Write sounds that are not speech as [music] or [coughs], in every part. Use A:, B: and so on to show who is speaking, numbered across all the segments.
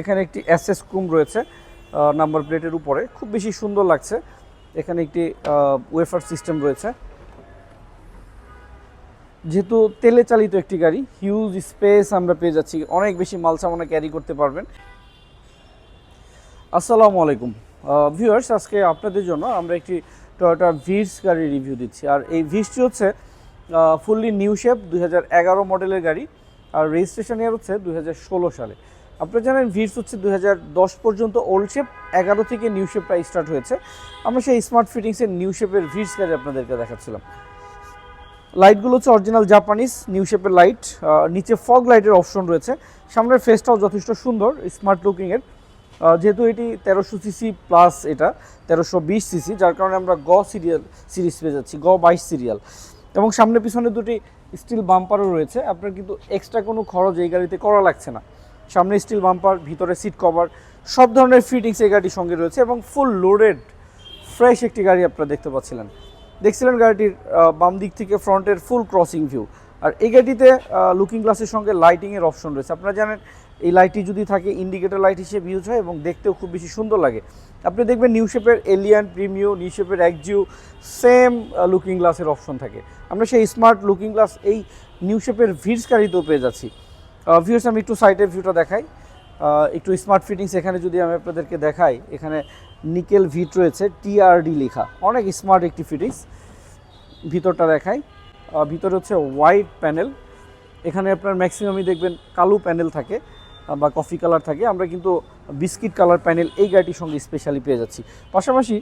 A: এখানে একটি এসএস ক্রুম রয়েছে নাম্বার প্লেটের উপরে। খুব বেশি সুন্দর লাগছে। এখানে একটি ওয়েফার সিস্টেম রয়েছে। যেহেতু তেলে চালিত একটি গাড়ি, হিউজ স্পেস আমরা পেয়ে যাচ্ছি। অনেক বেশি মাল সামানা ক্যারি করতে পারবেন। আসসালামু আলাইকুম। ভিউয়ার্স, আজকে আপনাদের জন্য আমরা একটি টয়োটা ভিটস গাড়ির রিভিউ দিচ্ছি। আর এই ভিটসটি হচ্ছে ফুললি নিউ শেপ দুই হাজার এগারো মডেলের গাড়ি। আর রেজিস্ট্রেশন ইয়ার হচ্ছে দুই হাজার ষোলো সালে। আপনারা জানেন ভিটস হচ্ছে দুই হাজার দশ পর্যন্ত ওল্ড শেপ, এগারো থেকে নিউ শেপ প্রাইস স্টার্ট হয়েছে। আমরা সেই স্মার্ট ফিটিংসের নিউ শেপের ভিটস গাড়ি আপনাদেরকে দেখাচ্ছিলাম। লাইটগুলো হচ্ছে অরিজিনাল জাপানিজ নিউ শেপের লাইট নিচে ফগ লাইটের অপশন রয়েছে। সামনের ফেসটাও যথেষ্ট সুন্দর স্মার্ট লুকিংয়ের যেহেতু এটি তেরোশো সিসি প্লাস এটা, তেরোশো বিশ সিসি যার কারণে আমরা গ সিরিয়াল সিরিজ পেয়ে যাচ্ছি, গ বাইশ সিরিয়াল এবং সামনে পিছনে দুটি স্টিল বাম্পারও রয়েছে। আপনার কিন্তু এক্সট্রা কোনো খরচ এই গাড়িতে করা লাগছে না। সামনে স্টিল বাম্পার ভিতরে সিট কভার সব ধরনের ফিটিংস এই গাড়ির সঙ্গে রয়েছে এবং ফুল লোডেড ফ্রেশ একটি গাড়ি আপনারা দেখতে পাচ্ছিলেন। দেখছিলেন গাড়িটির বাম দিক থেকে ফ্রন্টের ফুল ক্রসিং ভিউ আর এই গাড়িতে লুকিং গ্লাসের সঙ্গে লাইটিংয়ের অপশন রয়েছে। আপনারা জানেন, এই লাইটটি যদি থাকে ইন্ডিকেটর লাইট হিসেবে ইউজ হয় এবং দেখতেও খুব বেশি সুন্দর লাগে। আপনি দেখবেন নিউ শেপের এলিয়ান প্রিমিও নিউ শেপের একজিও সেম লুকিং গ্লাসের অপশন থাকে। আমরা সেই স্মার্ট লুকিং গ্লাস এই নিউ শেপের ভিডস গাড়িতেও পেয়ে যাচ্ছি। ভিউর্স আমি একটু সাইডের ভিউটা দেখাই। একটু স্মার্ট ফিটিংস এখানে যদি আমি আপনাদেরকে দেখাই, এখানে নিকেল ভিট রয়েছে টিআরডি লেখা। অনেক স্মার্ট একটি ফিটিংস ভিতরটা দেখাই। ভিতরে হচ্ছে হোয়াইট প্যানেল এখানে আপনার ম্যাক্সিমামই দেখবেন কালো প্যানেল থাকে বা কফি কালার থাকে। আমরা কিন্তু বিস্কিট কালার প্যানেল এই গাড়িটির সঙ্গে স্পেশালি পেয়ে যাচ্ছি। পাশাপাশি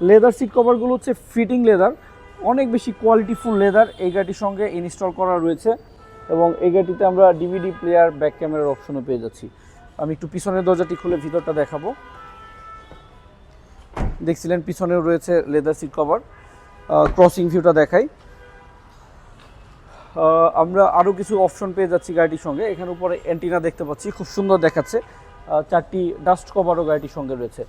A: লেদার সিট কভারগুলো হচ্ছে ফিটিং লেদার অনেক বেশি কোয়ালিটিফুল লেদার এই গাড়িটির সঙ্গে ইনস্টল করা রয়েছে। এবং এই গাড়িটিতে আমরা ডিভিডি প্লেয়ার ব্যাক ক্যামেরার অপশনও পেয়ে যাচ্ছি। আমি একটু পিছনের দরজাটি খুলে ভিতরটা দেখাবো। দেখছিলেন, পিছনেও রয়েছে লেদার সিট কভার ক্রসিং ভিউটা দেখাই। আমরা আরও কিছু অপশন পেয়ে যাচ্ছি গাড়িটির সঙ্গে। এখানে উপরে অ্যান্টিনা দেখতে পাচ্ছি, খুব সুন্দর দেখাচ্ছে। চারটি ডাস্ট কভারও গাড়িটির সঙ্গে রয়েছে।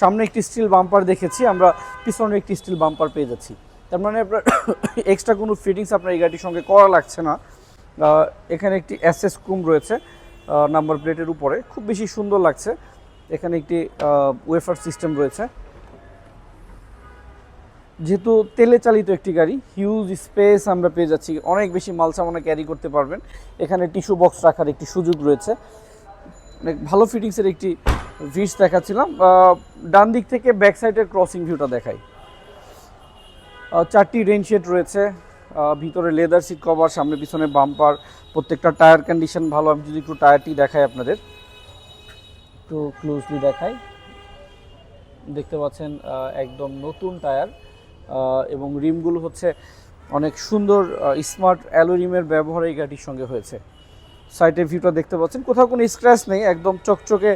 A: সামনে একটি স্টিল বাম্পার দেখেছি, আমরা পিছনে একটি স্টিল বাম্পার পেয়ে যাচ্ছি। তার মানে আপনার [coughs] এক্সট্রা কোনো ফিটিংস আপনার এই গাড়িটির সঙ্গে করা লাগছে না। এখানে একটি এসএস ক্রুম রয়েছে নাম্বার প্লেটের উপরে। খুব বেশি সুন্দর লাগছে। এখানে একটি ওয়েফার সিস্টেম রয়েছে। যেহেতু তেলে চালিত একটি গাড়ি, হিউজ স্পেস আমরা পেয়ে যাচ্ছি। অনেক বেশি মাল সামানা ক্যারি করতে পারবেন। এখানে টিস্যু বক্স রাখার একটি সুযোগ রয়েছে। অনেক ভালো ফিটিংসের একটি ভিস দেখাচ্ছিলাম। ডান দিক থেকে ব্যাক সাইডের ক্রসিং ভিউটা দেখাই। চারটি রেন শেড রয়েছে। ভিতরে লেদার সিট কভার সামনে পিছনে বাম্পার প্রত্যেকটা টায়ার কন্ডিশন ভালো। আমি যদি একটু টায়ারটি দেখাই আপনাদের। একটু ক্লোজলি দেখাই। দেখতে পাচ্ছেন একদম নতুন টায়ার এবং রিমগুলো হচ্ছে অনেক সুন্দর স্মার্ট অ্যালোরিমের ব্যবহার এই গাড়ির সঙ্গে হয়েছে। সাইডের ভিউটা দেখতে পাচ্ছেন। কোথাও কোনো স্ক্র্যাচ নেই, একদম চকচকে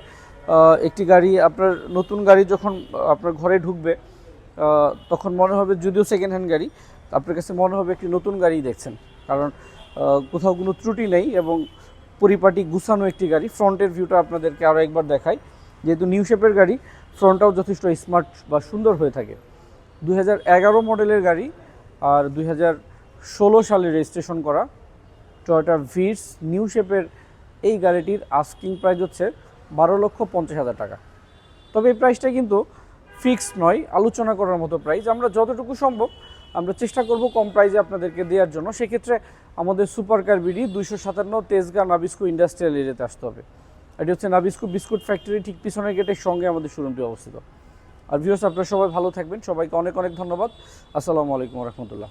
A: একটি গাড়ি, আপনার নতুন গাড়ি যখন আপনার ঘরে ঢুকবে তখন মনে হবে যদিও সেকেন্ড হ্যান্ড গাড়ি আপনার কাছে মনে হবে একটি নতুন গাড়ি দেখছেন। কারণ কোথাও কোনো ত্রুটি নেই এবং পরিপাটি গুছানো একটি গাড়ি। ফ্রন্টের ভিউটা আপনাদেরকে আরও একবার দেখাই। যেহেতু নিউ শেপের গাড়ি, ফ্রন্টটাও যথেষ্ট স্মার্ট বা সুন্দর হয়ে থাকে। দুই হাজার এগারো মডেলের গাড়ি আর দুই হাজার ষোলো সালে রেজিস্ট্রেশন করা টয়োটা ভিটস নিউ শেপের এই গাড়িটির আস্কিং প্রাইস হচ্ছে বারো লক্ষ পঞ্চাশ হাজার টাকা। তবে এই প্রাইসটা কিন্তু ফিক্সড নয়, আলোচনা করার মতো প্রাইস। আমরা যতটুকু সম্ভব আমরা চেষ্টা করব কম প্রাইজে আপনাদেরকে দেওয়ার জন্য। সেক্ষেত্রে আমাদের সুপার কার বিডি দুইশো সাতান্ন, তেজগাঁ নাবিস্কু ইন্ডাস্ট্রিয়াল এরিয়াতে আসতে হবে। এটি হচ্ছে নাবিস্কু বিস্কুট ফ্যাক্টরি ঠিক পিছনের গেটের সঙ্গে আমাদের শোরুমটি অবস্থিত। আর ভিউস আপনারা সবাই ভালো থাকবেন। সবাইকে অনেক অনেক ধন্যবাদ। আসসালামু আলাইকুম রহমতুল্লাহ।